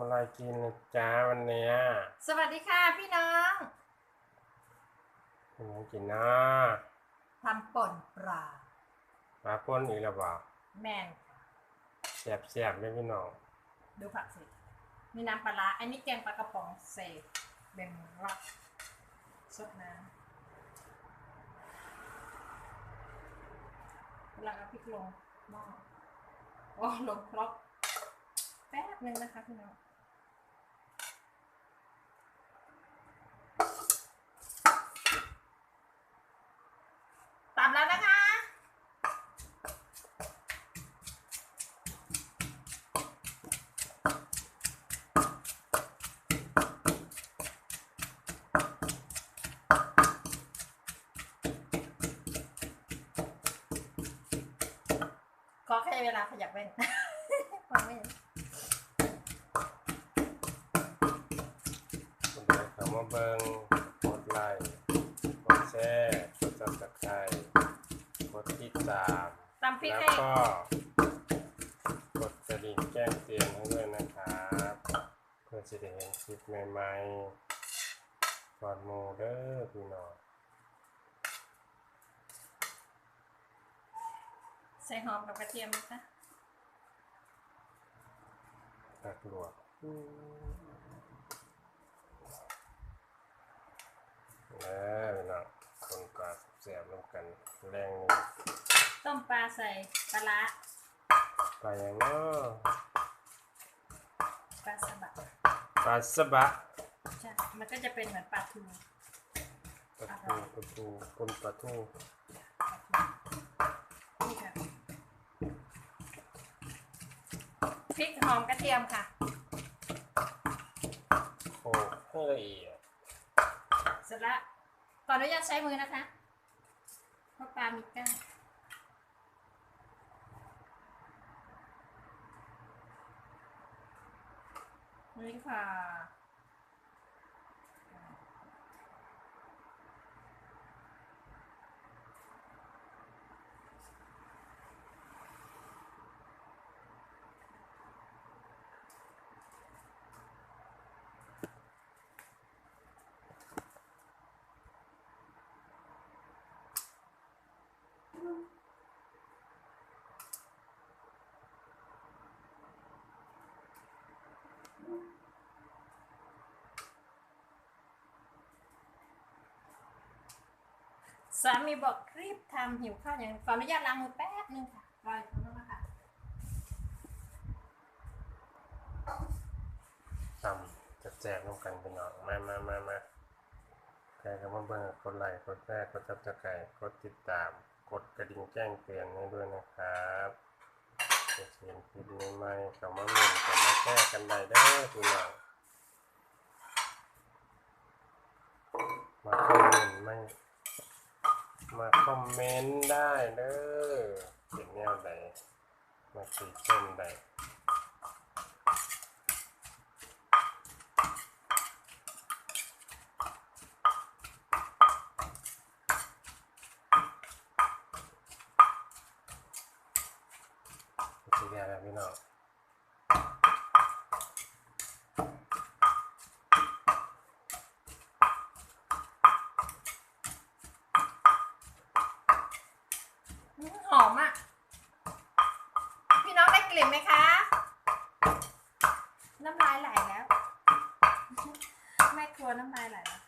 อะไรกินนะจ้าวันเนี้ยสวัสดีค่ะพี่น้องเป็นไงกินนะทำป่นปลาปลาป่นอีกแล้วบ่แม่นแซ่บแซ่บเลยพี่น้องดูผักสิมีน้ำปลาร้าอันนี้แกงปลากระป๋องเศษเบมรักสดน้ำเวลาเอาพริกลงหม้อโอ้ลงครบแป๊บนึงนะคะพี่น้องตามแล้วนะคะ ขอแค่เวลาขยับเว้นฟังไม่เห็นคุณเดินเข้ามาเบิ่งกดไลค์กดแชร์กดซับสไครต์กดติดตามตำพริกแล้วให้ก็กดกระดิ่งแจ้งเตือนให้ด้วยนะครับเพื่อจะได้เห็นคลิปใหม่ๆก่อนหมูเด้อพี่น้อง ใส่หอมกับกระเทียมนะคะตักลวกแล้วพี่น้องคนกาแซ่บๆร่วมกันแรงหนึงต้มปลาใส่ปลาร้าปลาอย่างเนาะปลาสบัดปลาสบะใช่มันก็จะเป็นเหมือนปลาทูปลาทูปลาทูคนปลาทู นี่ค่ะ พริกหอมกระเทียมค่ะโขลกให้ละเอียดเสร็จแล้วก่อนอนุญาตใช้มือนะคะเพราะปลามีก้างนี่ค่ะ สามีบอกรีบทำหิวข้าวอย่างขออนุญาตล้างมือแป๊บนึงค่ะรออยู่ตรงนั้นนะคะตำจะแจกร่วมกันพี่น้องมามามามาใครก็มาเบิ่งกดไลค์กดแชร์กดซับสไครต์กดติดตาม กดกระดิ่งแจ้งเตือนให้ด้วยนะครับจะเห็นคลิปใหม่ๆกับมาเล่นกับมาแชร์กันได้เด้อพี่น้องมาคอมเมนต์ไม่มา คอมเมนต์ได้เด้อเป็นแนวใดมาติชมได้สีแดงแล้วพี่น้อง ไหมคะ น้ำลายไหลแล้ว แม่ครัวน้ำลายไหลแล้ว